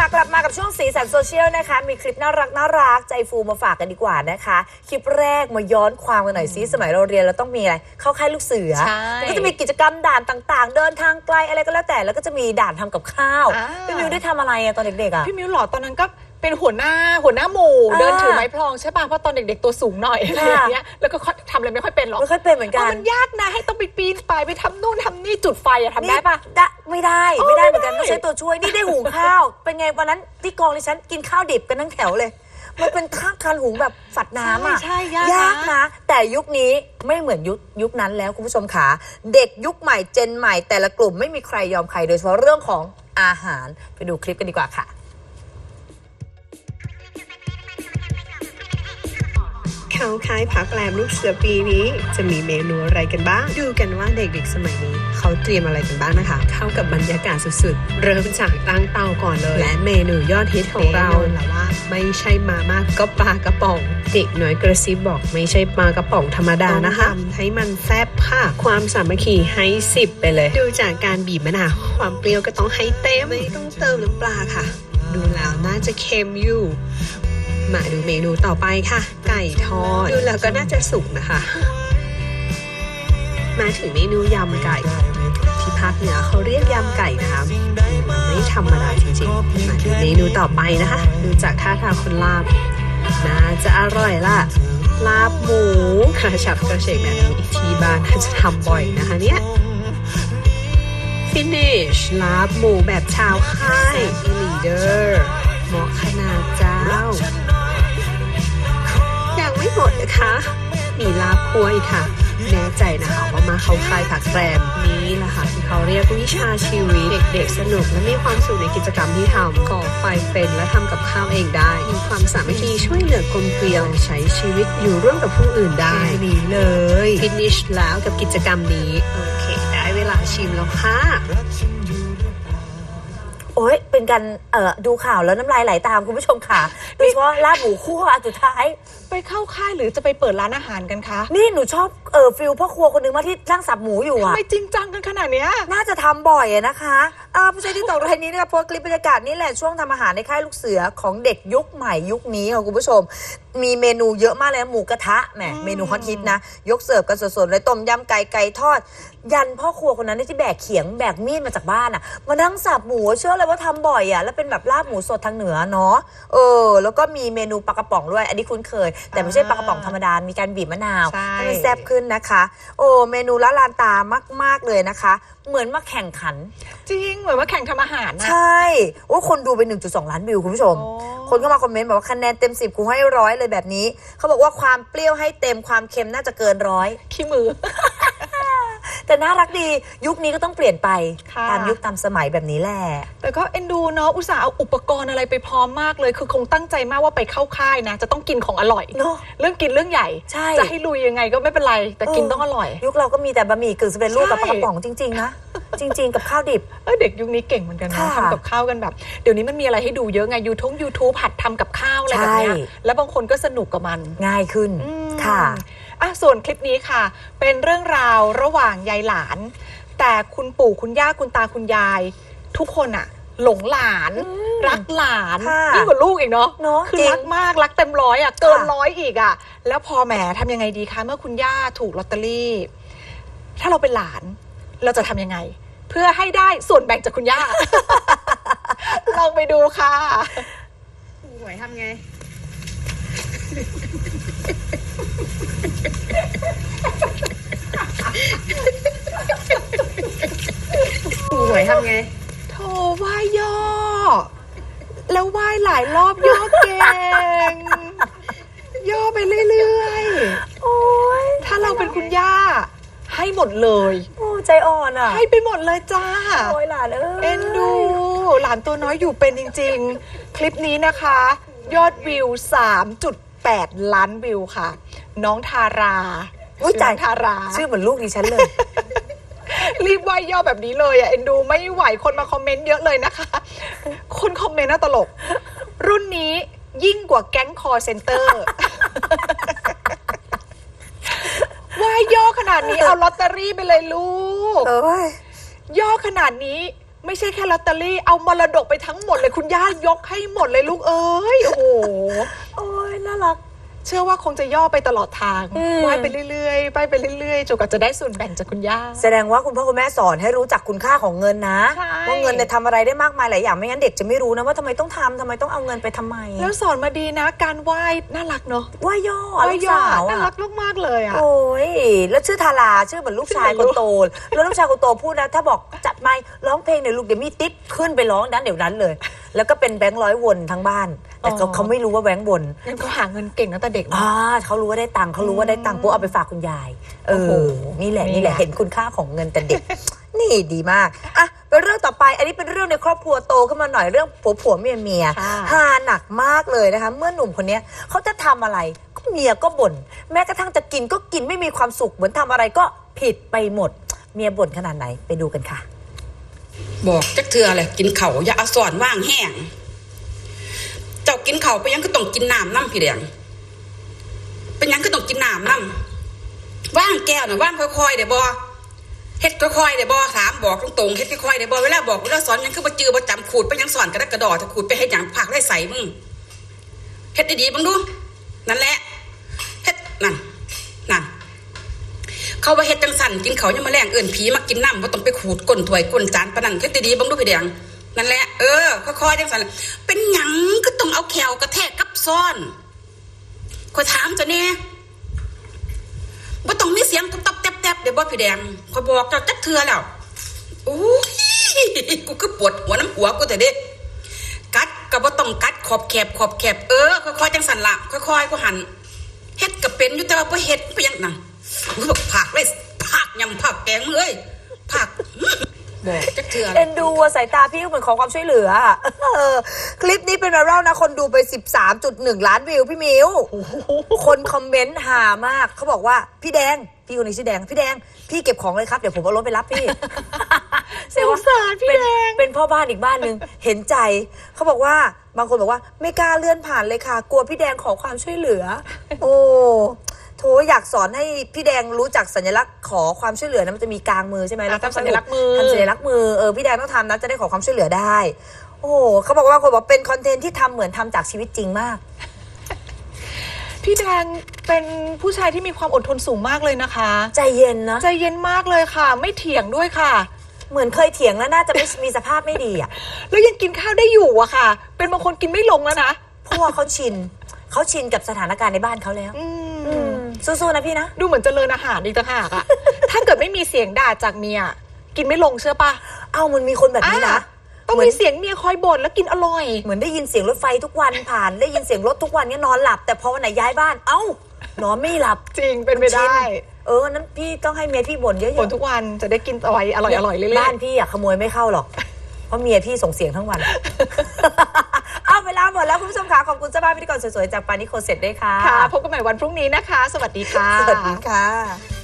ค่ะกลับมากับช่วงสีสันโซเชียลนะคะ มีคลิปน่ารักน่ารักใจฟูมาฝากกันดีกว่านะคะ คลิปแรกมาย้อนความกันหน่อยซิสมัยเราเรียนเราต้องมีอะไรเข้าค่ายลูกเสือใช่มันก็จะมีกิจกรรมด่านต่าง ๆ เดินทางไกลอะไรก็แล้วแต่แล้วก็จะมีด่านทำกับข้าวอ่า พี่มิวได้ทำอะไรอะตอนเด็กๆอะ พี่มิวหล่อตอนนั้นก็ เป็นหัวหน้าหัวหน้าหมู่ อ่าเดินถือไม้พลองใช่ป่ะเพราะตอนเด็กๆตัวสูงหน่อยอะไรอย่างเงี้ยแล้วก็ค่อยทำอะไรไม่ค่อยเป็นหรอกไม่ค่อยเป็นเหมือนเพกัราะนมันยากนะให้ต้องไปปีนป่ายไปทำนู่นทำนี่จุดไฟอะทำได้ปะ นี่ได้ไม่ได้ไม่ได้เหมือนกันไม่ต้องได้ ใช้ตัวช่วยนี่ได้หุงข้าว เป็นไงวันนั้นที่กองดิฉันกินข้าวดิบกันทั้งแถวเลย มันเป็นข้าวคันหุงแบบฝัดน้ำอะ ใช่ใช่ยากยากนะ แต่ยุคนี้ไม่เหมือนยุคยุคนั้นแล้วคุณผู้ชมขาเด็กยุคใหม่เจนใหม่แต่ละกลุ่มไม่มีใครยอมใครโดยเฉพาะเรื่องของอาหารไปดูคลิปกันดีกว่าค่ะ เขาคล้ายพักแรมลูกเสือปีนี้ จะมีเมนูอะไรกันบ้าง ดูกันว่าเด็กๆสมัยนี้ เขาเตรียมอะไรกันบ้างนะคะ เข้ากับบรรยากาศสุดๆ เริ่มจากตั้งเตาก่อนเลย และเมนูยอดฮิตของเราแหละว่า ไม่ใช่มาม่าก็ปลากระป๋อง เด็กน้อยกระซิบบอกไม่ใช่ปลากระป๋องธรรมดานะคะทำให้มันแซ่บค่ะ ความสามัคคีให้สิบไปเลย ดูจากการบีบมะนาวความเปรี้ยวก็ต้องให้เต็มไม่ต้องเติมน้ำปลาค่ะ ดูแล้วน่าจะเค็มอยู่ มาดูเมนูต่อไปค่ะ ไก่ทอด ดูแล้วก็น่าจะสุกนะคะ มาถึงเมนูยำไก่ ที่ภาคเหนือเขาเรียกยำไก่นะคะมันไม่ธรรมดาจริงๆ มาดูเมนูต่อไปนะคะ ดูจากท่าทางคนลาบ น่าจะอร่อยล่ะ ลาบหมูกระฉับกระเฉงแบบนี้ที่บ้านน่าจะทำบ่อยนะคะเนี่ยฟินิชลาบหมูแบบชาวค่ายลีเดอร์เหมาะข นะคะมีลาบคั่วอีกค่ะ แน่ใจนะคะว่ามาเขาคลายผักแกรมนี้แหละค่ะที่เขาเรียกวิชาชีวิตเด็กๆสนุกและมีความสุขในกิจกรรมที่ทำก่อไฟเป็นและทำกับข้าวเองได้ มีความสามัคคีช่วยเหลือกลมเกลียวใช้ชีวิตอยู่ร่วมกับผู้อื่นได้ดีเลยฟินิชแล้วกับกิจกรรมนี้โอเค ได้เวลาชิมแล้วค่ะโอ้ย เป็นการเอ่อดูข่าวแล้วน้ำลายไหลตามคุณผู้ชมค่ะโดยเฉพาะลาบหมูคั่วอันสุดท้าย ไปเข้าค่ายหรือจะไปเปิดร้านอาหารกันคะนี่หนูชอบเออฟิลพ่อครัวคนหนึ่งมากที่ร่างสับหมูอยู่ทำอะ ไมจริงจังกันขนาดเนี้ย น่าจะทำบ่อยอะนะคะอ่าผู้ใช้ที่ตกรายนี้นะคะโพสต์คลิปบรรยากาศนี่แหละช่วงทำอาหารในค่ายลูกเสือของเด็กยุคใหม่ยุคนี้ค่ะคุณผู้ชม มีเมนูเยอะมากเลยนะหมูกระทะแหมเมนูฮอตฮิตนะ ยกเสิร์ฟกันสดๆเลยต้มยำไก่ไก่ทอด ยันพ่อครัวคนนั้นที่แบกเขียงแบกมีดมาจากบ้านอะมานั่งสับหมูเชื่อเลยว่าทำบ่อยอะแล้วเป็นแบบลาบหมูสดทางเหนือเนาะเออ แล้วก็มีเมนูปลากระป๋องด้วย อันนี้คุ้นเคย แต่ไม่ใช่ปลากระป๋องธรรมดา มีการบีบมะนาวใช่ ให้มันแซ่บขึ้นนะคะ โอ้เมนูละลานตามาก ๆเลยนะคะ เหมือนมาแข่งขัน จริงเหมือนว่าแข่งทำอาหารนะ ใช่โอ้คนดูไป 1.2 ล้านวิวคุณผู้ชม โอ้ คนก็มาคอมเมนต์บอกว่าคะแนนเต็ม 10กูให้ร้อยเลยแบบนี้ เขาบอกว่าความเปรี้ยวให้เต็มความเค็มน่าจะเกินร้อย ขี้มือแต่ น่ารักดี ยุคนี้ก็ต้องเปลี่ยนไป ค่ะ ตามยุคตามสมัยแบบนี้แหละ แต่ก็เอ็นดูเนาะอุตส่าห์เอาอุปกรณ์อะไรไปพร้อมมากเลย คือคงตั้งใจมากว่าไปเข้าค่ายนะ จะต้องกินของอร่อยเนอะเรื่องกินเรื่องใหญ่ ใช่ จะให้ลุยยังไงก็ไม่เป็นไร แต่กินต้องอร่อย ยุคเราก็มีแต่บะหมี่กึ่งสำเร็จรูปกับปใช่ลากระป๋องจริง ๆ นะ จริง ๆ กับข้าวดิบ เออเด็กยุคนี้เก่งเหมือนกันนะค่ะทำกับข้าวกันแบบ เดี๋ยวนี้มันมีอะไรให้ดูเยอะไงยูทงยูทูบหัดทำกับข้าวอะไรแบบเนี้ยใช่ แล้วบางคนก็สนุกกับมัน ง่ายขึ้นอืมค่ะ อะส่วนคลิปนี้ค่ะ เป็นเรื่องราวระหว่างยายหลาน แต่คุณปู่คุณย่าคุณตาคุณยาย ทุกคนอะหลงหลาน รักหลานค่ะยิ่งกว่าลูกอีกเนาะเนอะคือจริงรักมากรักเต็มร้อยอะเกินค่ะ ร้อยอีกอะแล้วพอแหมทำยังไงดีคะเมื่อคุณย่าถูกลอตเตอรี่ ถ้าเราเป็นหลานเราจะทำยังไง เพื่อให้ได้ส่วนแบ่งจากคุณย่า ลองไปดูค่ะ หวยทำไง หวยทำไง โถไหว้ย่อ แล้วไหว้หลายรอบย่อเก่ง ย่อไปเรื่อยโอ้ยๆ ถ้าเราเป็นคุณย่า ให้หมดเลย โอ้ใจอ่อนอะให้ไปหมดเลยจ้า โอ้ยหลานเอ้ยเอ็นดู หลานตัวน้อยอยู่เป็นจริง ๆ คลิปนี้นะคะ ยอดวิว 3.8 ล้านวิวค่ะ น้องทาราอุ้ยใจน้องทารา ชื่อเหมือนลูกดิฉันเลย รีบไหวย่อแบบนี้เลยอะเอ็นดูไม่ไหวคนมาคอมเมนต์เยอะเลยนะคะ คนคอมเมนต์น่าตลก รุ่นนี้ยิ่งกว่าแก๊งคอเซ็นเตอร์ว่ายย่อขนาดนี้เอาลอตเตอรี่ไปเลยลูกเอ้ยย่อขนาดนี้ไม่ใช่แค่ลอตเตอรี่เอามรดกไปทั้งหมดเลยคุณย่ายกให้หมดเลยลูกเอ้ยโอ้โหโอ้ยน่ารัก เชื่อว่าคงจะย่อไปตลอดทางอืม ไหว้ไปเรื่อยๆไปไปเรื่อยๆจนกว่าจะได้ส่วนแบ่งจากคุณย่า แสดงว่าคุณพ่อคุณแม่สอนให้รู้จักคุณค่าของเงินนะ ใช่ ว่าเงินเนี่ยทำอะไรได้มากมายหลายอย่างไม่งั้นเด็กจะไม่รู้นะว่าทำไมต้องทำทำไมต้องเอาเงินไปทำไมแล้วสอนมาดีนะ การไหว้น่ารักเนาะว่าย่อไหว้ลูกย่อสาวน่าอะรักมากๆเลยอะ โอ้ยแล้วชื่อทาราชื่อเหมือนลูกชายคนโตแล้วลูกชายคนโตพูดนะถ้าบอกจับไมค์ร้องเพลงเดี๋ยวลูกเดี๋ยวมีติ๊บขึ้นไปร้องนั้นเดี๋ยวนั้นเลย แล้วก็เป็นแบงค์ร้อยวนทั้งบ้าน แต่เขาอ๋อเขาไม่รู้ว่าแบงค์วนงั้นเขาหาเงินเก่งตั้งแต่เด็กเนอ่าอะเขารู้ว่าได้ตังค์เขารู้ว่าได้ตังค์ปุ๊บเอาไปฝากคุณยาย เอโอ้โหอนี่แหละ นี่นี่แหละไงเห็นคุณค่าของเงินแต่เด็ก นี่ดีมาก อะ เป็นเรื่องต่อไป อันนี้เป็นเรื่องในครอบครัวโตขึ้นมาหน่อยเรื่องผัวผัวเมียเมีย ค่ะหาหนักมากเลยนะคะ เมื่อหนุ่มคนเนี้ยเขาจะทำอะไรก็เมียก็บ่นแม้กระทั่งจะกินก็กินไม่มีความสุข เหมือนทำอะไรก็ผิดไปหมด เมียบ่นขนาดไหนไปดูกันค่ะ บอกจักเทือเลยกินเขาวอย่าเอาสอนว่างแห้งเจ้า กินเขาไปยังก็ต้องกินน้ำน้ำพี่แดงเป็นยังก็ต้องกินน้ำน้ำว่างแก้วน่ะว่างค่อยๆเดี๋ยวบอเฮ็ดค่อยๆเดี๋ยวบอถามบอกตรงๆเฮ็ดค่อยๆเดี๋ยวบอเวลาบอกเวลาสอนยังคือบ่จือบ่จำขูดไปยังสอนกระดักกระดอถ้าขูดไปเฮ็ดหยังผักได้ใส่มึงเฮ็ดดีๆบังดูนั่นแหละเฮ็ดนั่นนั่นเขาว่าเฮ็ดจังสันกินเขายังมาแรงเอื่นผีมากินน้ำว่าต้องไปขูดก้นถ้วยก้นจานปนันเฮ็ดดีๆบังดูพี่แดง นั่นแหละ เออค่อยๆจังสันเป็นหยังก็ต้องเอาแขวกระแทกกับซ้อนขอถามจ้ะเนี่ยว่าต้องมีเสียงตุ๊บตับแตบๆเดี๋ยวบ่พี่แดงขอบอกเจ้าจักเทือแล้วโอ้ยกูคือปวดหัวน้ำหัวกูแต่เด็กกัดก็บ่ต้องกัดขอบแคบขอบแคบเออค่อยๆจังสันละค่อยๆก็หันเฮ็ดก็เป็นอยู่แต่ว่าบ่เฮ็ดไปยังนั่นกูบอกผักเลยผักยำผักแกงมึงเอ้ยผัก บอกจักเทื่อเอ็นดูอะสายตาพี่ก็เหมือนขอความช่วยเหลืออะเออคลิปนี้เป็นไวรัลนะ คนดูไป 13.1 ล้านวิวพี่มิว คนคอมเมนต์หามากเขาบอกว่าพี่แดง พี่คนนี้ชื่อแดง พี่แดง พี่เก็บของเลยครับ เดี๋ยวผมเอารถไปรับพี่ สงสารพี่เป็นแดง เป็นพ่อบ้านอีกบ้านหนึ่งเห็นใจ เขาบอกว่าบางคนบอกว่า ไม่กล้าเลื่อนผ่านเลยค่ะ กลัวพี่แดงขอความช่วยเหลือ โอ้ โถอยากสอนให้พี่แดงรู้จักสัญลักษณ์ขอความช่วยเหลือนะมันจะมีกลางมือใช่ไหมอะแล้วก็ทำสัญลักษณ์มือ ทำสัญลักษณ์มือเออพี่แดงต้องทำนะจะได้ขอความช่วยเหลือได้ โอ้เขาบอกว่าคนบอกเป็นคอนเทนต์ที่ทำเหมือนทำจากชีวิตจริงมาก พี่แดงเป็นผู้ชายที่มีความอดทนสูงมากเลยนะคะ ใจเย็นนะใจเย็นมากเลยค่ะ ไม่เถียงด้วยค่ะ เหมือนเคยเถียงแล้วน่าจะไม่มีสภาพไม่ดีอะ แล้วยังกินข้าวได้อยู่อะค่ะ เป็นบางคนกินไม่ลงแล้วนะเพราะว่าเขาชินเขาชินกับสถานการณ์ในบ้านเขาแล้ว อืมอืม สู้ๆนะพี่นะ ดูเหมือนเจริญอาหารอีกต่างหากอะ ถ้าเกิดไม่มีเสียงด่าจากเมีย กินไม่ลงเชื่อปะเอ้ามันมีคนแบบนี้นะอะต้องเหมือนมีเสียงเมียคอยบ่นแล้วกินอร่อย เหมือนได้ยินเสียงรถไฟทุกวันผ่าน ได้ยินเสียงรถทุกวันเนี่ยนอนหลับ แต่พอวันไหนย้ายบ้าน เอ้านอนไม่หลับ จริงเป็นไปได้ เออ นั้นพี่ต้องให้เมียพี่บ่นเยอะบ่นทุกวันจะได้กินอร่อยอร่อยอร่อยเรื่อยๆบ้านพี่อะขโมยไม่เข้าหรอก เพราะเมียพี่ส่งเสียงทั้งวัน เอาเวลาหมดแล้วคุณผู้ชมค่ะขอบคุณเจ้าบ้านพิธีกรสวยๆจากปานิโคเซ็ตด้วยค่ะ ค่ะ พบกันใหม่วันพรุ่งนี้นะคะ สวัสดีค่ะ สวัสดีค่ะ